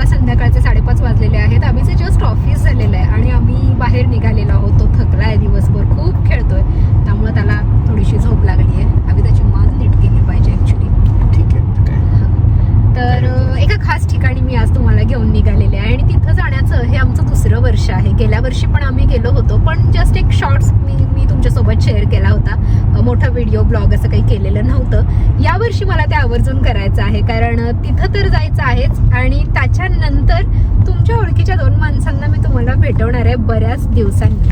आता संध्याकाळचे साडेपाच वाजलेले आहेत. आम्हीचे जस्ट ऑफिस झालेलं आहे आणि आम्ही बाहेर निघालेलो आहोत तो थकला आहे दिवसभर. खूप खेळतोय. त्यामुळे त्याला थोडीशी झोप लागली आहे आम्ही त्याची मान नीट केली पाहिजे ॲक्च्युली ठीक आहे काय तर अ, एका खास ठिकाणी मी आज तुम्हाला घेऊन निघालेले आहे. आणि तिथं जाण्याचं हे आमचं दुसरं वर्ष आहे. गेल्या वर्षी पण आम्ही गेलो होतो पण जस्ट एक शॉर्ट्स मी मी तुमच्यासोबत शेअर केला होता. मोठा व्हिडिओ ब्लॉग असं काही केलेलं नव्हतं. यावर्षी मला ते आवर्जून करायचं आहे कारण तिथं तर जायचं आहेच. आणि त्याच्यानंतर तुमच्या ओळखीच्या दोन माणसांना मी तुम्हाला भेटवणार आहे बऱ्याच दिवसांनी.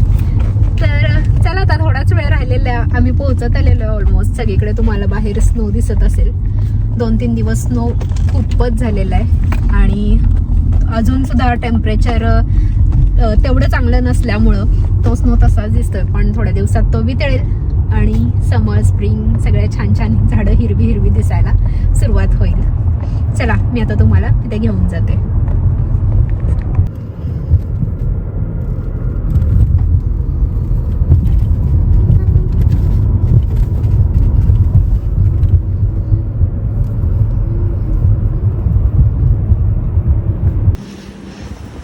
तर चला आता थोडाच वेळ राहिलेला आम्ही पोहोचत आलेलो आहे ऑलमोस्ट सगळीकडे तुम्हाला बाहेर स्नो दिसत असेल. दोन तीन दिवस स्नो खूपच झालेला आहे. आणि अजून सुद्धा टेम्परेचर तेवढं चांगलं नसल्यामुळं तो स्नो तसाच दिसतोय. पण थोड्या दिवसात तो वितळेल आणि समर स्प्रिंग सगळ्या छान छान झाडं हिरवी हिरवी दिसायला सुरुवात होईल. चला मी आता तुम्हाला तिथे घेऊन जाते.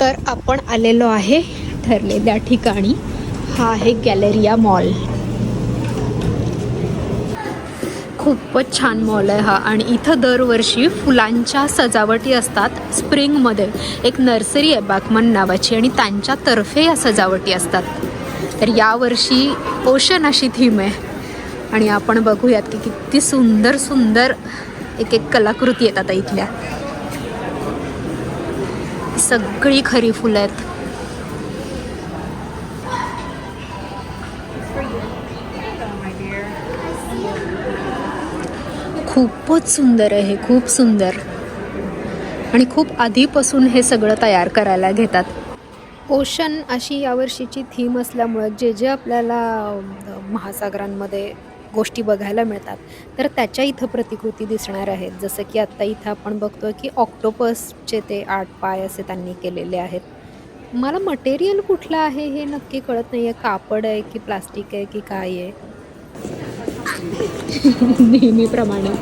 तर आपण आलेलो आहे ठरलेल्या ठिकाणी. हा आहे गॅलेरिया मॉल. खूपच छान मॉल आहे हा आणि इथं दरवर्षी फुलांच्या सजावटी असतात स्प्रिंगमध्ये. एक नर्सरी आहे बाकमन नावाची आणि त्यांच्यातर्फे या सजावटी असतात. तर यावर्षी ओशन अशी थीम आहे. आणि आपण बघूयात की किती सुंदर सुंदर एक एक कलाकृती येतात इथल्या. सगळी खरी फुलं आहेत. खूपच सुंदर आहे हे खूप सुंदर. आणि खूप आधीपासून हे सगळं तयार करायला घेतात. ओशन अशी यावर्षीची थीम असल्यामुळं जे जे आपल्याला महासागरांमध्ये गोष्टी बघायला मिळतात. तर त्याच्या इथं प्रतिकृती दिसणार आहेत. जसं की आत्ता इथं आपण बघतोय की ऑक्टोपसचे ते आठ पाय असे त्यांनी केलेले आहेत. मला मटेरियल कुठलं आहे हे नक्की कळत नाही आहे कापड आहे की प्लास्टिक आहे की काय आहे? नेहमीप्रमाणे.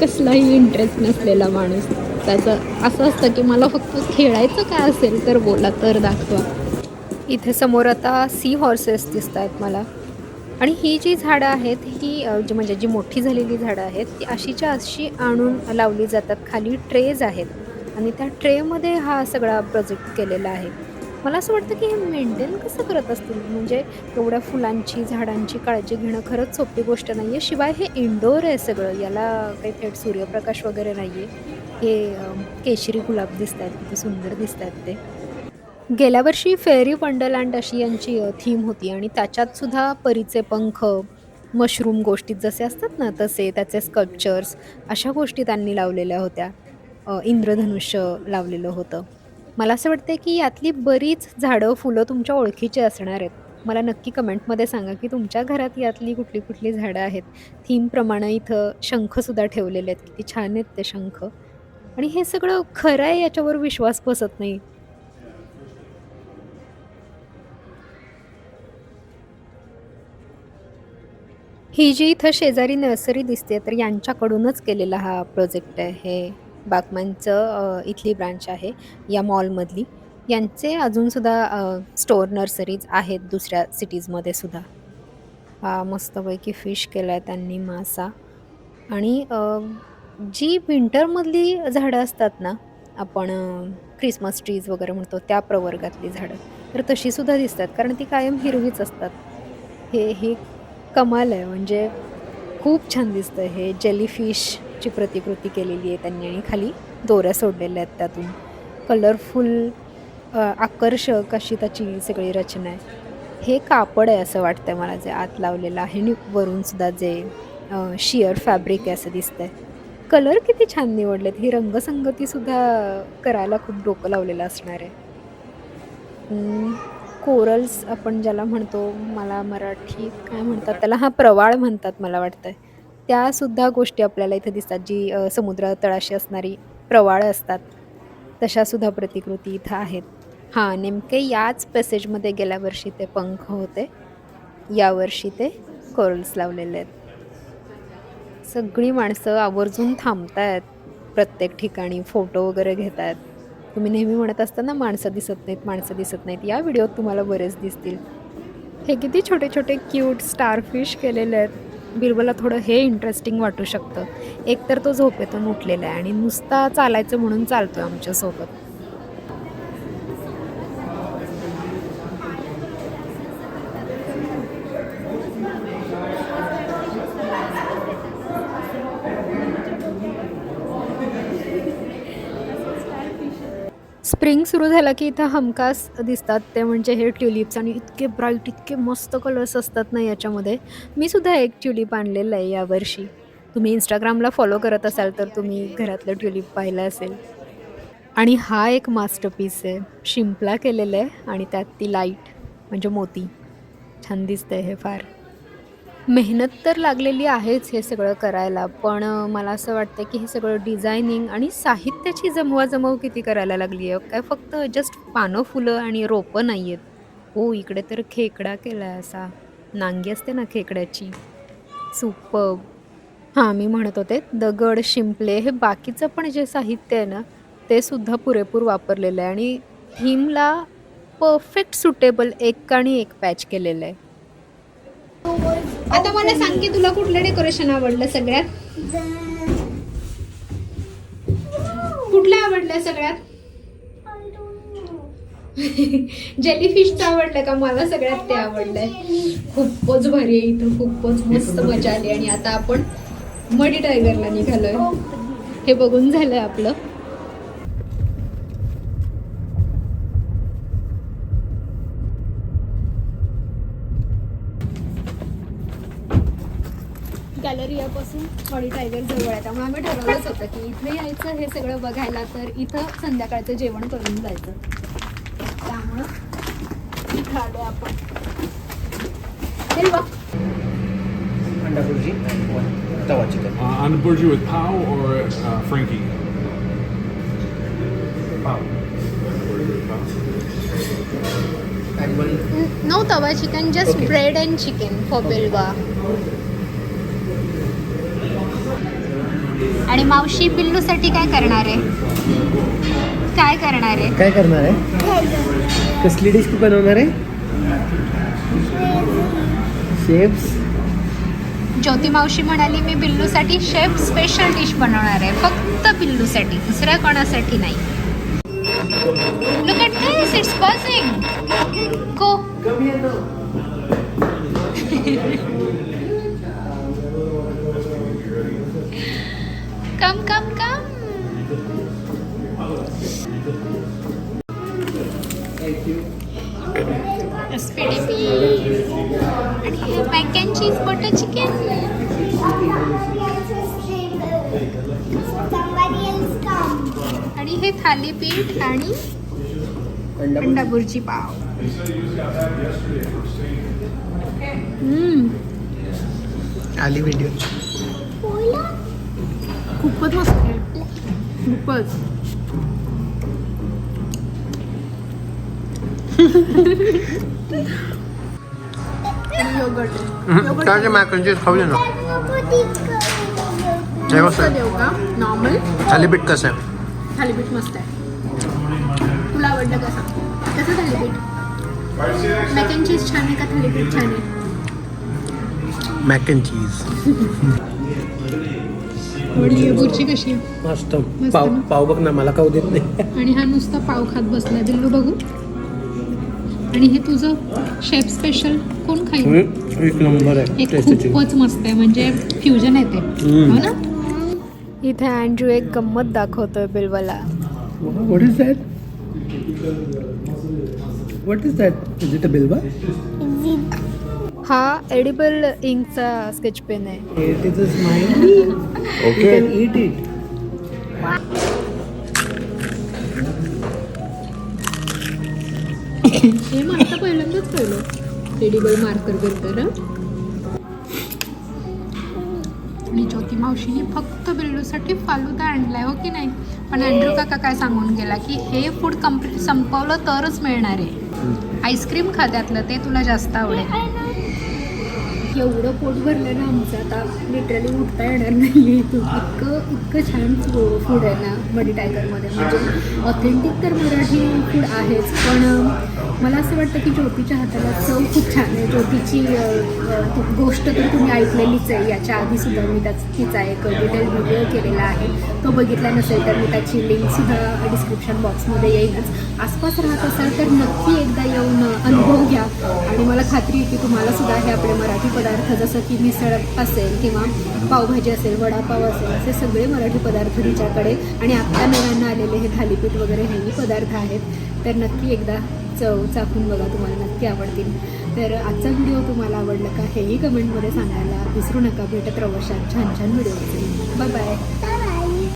कसलाही इंटरेस्ट नसलेला माणूस. त्याचं असं असतं की मला फक्त खेळायचं काय असेल तर बोला तर दाखवा. इथे समोर आता सी हॉर्सेस दिसत आहेत मला. आणि ही जी झाडं आहेत ही जी म्हणजे जी मोठी झालेली झाडं आहेत ती अशीच्या अशी आणून लावली जातात. खाली ट्रेज आहेत आणि त्या ट्रेमध्ये हा सगळा प्रोजेक्ट केलेला आहे. मला असं वाटतं की हे मेंटेन कसं करत असतील? म्हणजे एवढ्या फुलांची झाडांची काळजी घेणं खरंच सोपी गोष्ट नाही आहे शिवाय हे इंडोर आहे सगळं. याला काही थेट सूर्यप्रकाश वगैरे नाही आहे हे केशरी गुलाब दिसत आहेत किती सुंदर दिसत आहेत ते. गेल्या वर्षी फेरी वंडरलँड अशी यांची थीम होती आणि त्याच्यात सुद्धा परीचे पंख मशरूम गोष्टीत जसे असतात ना तसे त्याचे स्कल्पचर्स अशा गोष्टी त्यांनी लावलेल्या होत्या. इंद्रधनुष्य लावलेलं होतं. मला असं वाटतं की यातली बरीच झाडं फुलं तुमच्या ओळखीची असणार आहेत. मला नक्की कमेंटमध्ये सांगा की तुमच्या घरात यातली कुठली कुठली झाडं आहेत. थीमप्रमाणे इथं शंखसुद्धा ठेवलेले आहेत. किती छान आहेत ते शंख. आणि हे सगळं खरं आहे याच्यावर विश्वास बसत नाही. ही जी इथं शेजारी नर्सरी दिसते तर यांच्याकडूनच केलेला हा प्रोजेक्ट आहे. हे बागमानचं इथली ब्रांच आहे या मॉलमधली. यांचे अजूनसुद्धा स्टोअर नर्सरीज आहेत दुसऱ्या सिटीजमध्ये सुद्धा. हा मस्तपैकी फिश केला आहे त्यांनी मासा. आणि जी विंटरमधली झाडं असतात ना आपण क्रिसमस ट्रीज वगैरे म्हणतो त्या प्रवर्गातली झाडं तर तशीसुद्धा दिसतात कारण ती कायम हिरवीच असतात. हे हे कमाल आहे. म्हणजे खूप छान दिसतं हे. जेलीफिशची प्रतिकृती केलेली आहे त्यांनी आणि खाली दोऱ्या सोडलेल्या आहेत त्यातून. कलरफुल आकर्षक अशी त्याची सगळी रचना आहे. हे कापड आहे असं वाटतं मला जे आत लावलेलं आहे. आणि वरूनसुद्धा जे शिअर फॅब्रिक आहे असं दिसतंय. कलर किती छान निवडलेत. ही रंगसंगतीसुद्धा करायला खूप डोकं लावलेलं असणार आहे. कोरल्स आपण ज्याला म्हणतो मला मराठीत काय म्हणतात त्याला? हा प्रवाळ म्हणतात मला वाटतं त्यासुद्धा गोष्टी आपल्याला इथे दिसतात जी अ, समुद्र तळाशी असणारी प्रवाळ असतात. तशासुद्धा प्रतिकृती इथं आहेत. हां नेमके याच पॅसेजमध्ये गेल्या वर्षी ते पंख होते. यावर्षी ते कोरल्स लावलेले आहेत. सगळी माणसं आवर्जून थांबतायत. प्रत्येक ठिकाणी फोटो वगैरे घेत आहेत तुम्ही नेहमी म्हणत असताना माणसं दिसत नाहीत माणसं दिसत नाहीत. या व्हिडिओत तुम्हाला बरेच दिसतील. हे किती छोटे छोटे क्यूट स्टारफिश केलेले आहेत. बिरबलला थोडं हे इंटरेस्टिंग वाटू शकतं. एकतर तो झोपेतून उठलेला आहे आणि नुसता चालायचं म्हणून चालतो आहे आमच्यासोबत. स्प्रिंग सुरू झाला की इथं हमखास दिसतात. ते म्हणजे हे ट्युलिप्स आणि इतके ब्राईट इतके मस्त कलर्स असतात ना याच्यामध्ये. मी सुद्धा एक ट्युलिप आणलेलं आहे यावर्षी तुम्ही इंस्टाग्रामला फॉलो करत असाल तर तुम्ही घरातलं ट्युलिप पाहिलं असेल. आणि हा एक मास्टरपीस आहे. शिंपला केलेलं आहे आणि त्यात ती लाइट म्हणजे मोती. छान दिसतंय हे फार. मेहनत तर लागलेली आहेच हे सगळं करायला पण मला असं वाटतं की हे सगळं डिझायनिंग आणि साहित्याची जमवाजमव किती करायला लागली आहे. काय फक्त जस्ट पानं फुलं आणि रोपं नाही आहेत हो इकडे तर खेकडा केला आहे असा. नांगी असते ना खेकड्याची. सुप. हां मी म्हणत होते दगड शिंपले हे बाकीचं पण जे साहित्य आहे ना ते सुद्धा पुरेपूर वापरलेलं आहे आणि थीमला परफेक्ट सुटेबल एक आणि एक पॅच केलेलं आहे. आता मला सांग की तुला कुठलं डेकोरेशन आवडलं सगळ्यात? कुठलं आवडलं सगळ्यात? जेलीफिशचं आवडलं का? मला सगळ्यात ते आवडलंय. खूपच भारी आहे इथं. खूपच मस्त मजा आली आणि आता आपण मडी टायगरला निघालोय. हे बघून झालंय आपलं. गॅलरियापासून मडी टायगर जवळ आहे. त्यामुळे आम्ही ठरवलंच होतं की इथे यायचं हे सगळं बघायला तर इथं संध्याकाळचं जेवण करून जायचं. त्यामुळं इथं आलो आपण. हे बघ. Anda bhurji and one tawa chicken. Uh, on the burger with Pau or uh, Frankie? No tawa chicken just Okay. Bread and chicken for Bilva आणि मावशी पिल्लूसाठी काय करणार आहे? काय करणार आहे? काय करणार आहे? कसली डिश बनवणार आहे? शेप्स? ज्योती मावशी म्हणाली मी बिल्लूसाठी शेफ स्पेशल डिश बनवणार आहे. फक्त बिल्लूसाठी दुसऱ्या कोणासाठी नाही. Look at this it's buzzing go come come come SPDP आणि हे mac and cheese butter chicken Somebody else come. आणि हे थालीपीठ आणि अंडा बुर्जी पाव हम्म, आली व्हिडिओ yogurt. काय मॅकरची खाऊया ना हे कसं देऊ का नॉर्मल थालीपीठ कसं आहे थालीपीठ मस्त आहे तुला आवडलं का सांग कसं थालीपीठ मॅक अँड चीज़ छान आहे का थालीपीठ छान आहे मॅक अँड चीज़ आवडली बुर्जी कशी आहे? मस्त. मस्त पाव ना? पाव बघ ना मला खाऊ देत नाही. आणि हा नुसता पाव खात बसलाय बिल्लू बघू? आणि हे तुझं शेफ स्पेशल कोण खाईल? हम्म, एक नंबर हे आहे टेस्टची खूपच मस्त आहे. म्हणजे फ्युजन आहे ते हम्म. हो ना? इथे अँड्रू एक गंमत दाखवतोय बिल्वाला. What is that what is that is it a Bilva? हा एडिबल इंकचा स्केच पेन आहे. It is a smile you can eat it हे मला पहिल्यांदाच कळलं एडिबल मार्कर ना? आणि ज्योती मावशीने फक्त बिल्लूसाठी फालुदा आणलाय हो की नाही? पण अँड्रू काका काय सांगून गेला की हे फूड कंप्लीट संपवलं तरच मिळणार आहे. आईस्क्रीम खा त्यातलं ते तुला जास्त आवडेल. एवढं पोट भरलं ना आमचं आता लिटरली उठता येणार नाही इथून. इतकं इतकं छान फूड आहे ना मडी टायगरमध्ये म्हणजे ऑथेंटिक तर मराठी फूड आहेच पण मला असं वाटतं की ज्योतीच्या हाताला चव खूप छान आहे. ज्योतीची गोष्ट तर तुम्ही ऐकलेलीच आहे. याच्या आधीसुद्धा मी त्याच तिचा एक डिटेल व्हिडिओ केलेला आहे. तो बघितला नसेल तर मी त्याची लिंकसुद्धा डिस्क्रिप्शन बॉक्समध्ये येईलच. आसपास राहत असाल तर नक्की एकदा येऊन अनुभव घ्या. आणि मला खात्री आहे की तुम्हाला सुद्धा हे आपले मराठी पदार्थ जसं की मिसळ असेल किंवा पावभाजी असेल वडापाव असेल असे सगळे मराठी पदार्थ तिच्याकडे आणि आत्ता नव्यानं आलेले हे थालीपीठ वगैरे हेही पदार्थ आहेत. तर नक्की एकदा चव चाखून बघा तुम्हाला नक्की आवडतील. तर आजचा व्हिडिओ तुम्हाला आवडला का हेही कमेंटमध्ये सांगायला विसरू नका. भेटत रवशात छान छान व्हिडिओ बाय बाय.